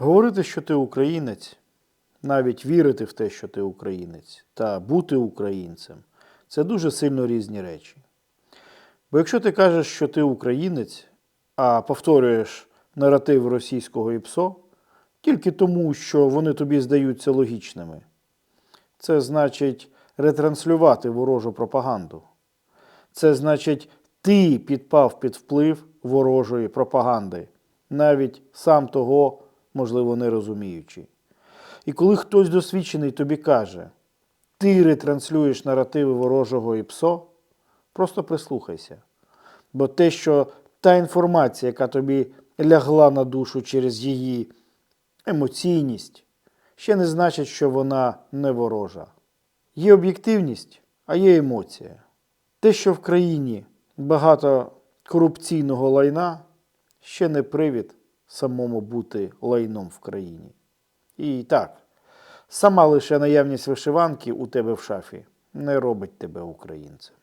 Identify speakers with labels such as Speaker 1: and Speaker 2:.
Speaker 1: Говорити, що ти українець, навіть вірити в те, що ти українець, та бути українцем це дуже сильно різні речі. Бо якщо ти кажеш, що ти українець, а повторюєш наратив російського ІПСО, тільки тому, що вони тобі здаються логічними, це значить ретранслювати ворожу пропаганду. Це значить, ти підпав під вплив ворожої пропаганди, навіть сам того, можливо, не розуміючи. І коли хтось досвідчений тобі каже, ти ретранслюєш наративи ворожого ІПСО, просто прислухайся. Бо те, що та інформація, яка тобі лягла на душу через її емоційність, ще не значить, що вона не ворожа. Є об'єктивність, а є емоція. Те, що в країні багато корупційного лайна, ще не привід самому бути лайном в країні. І так, сама лише наявність вишиванки у тебе в шафі не робить тебе українцем.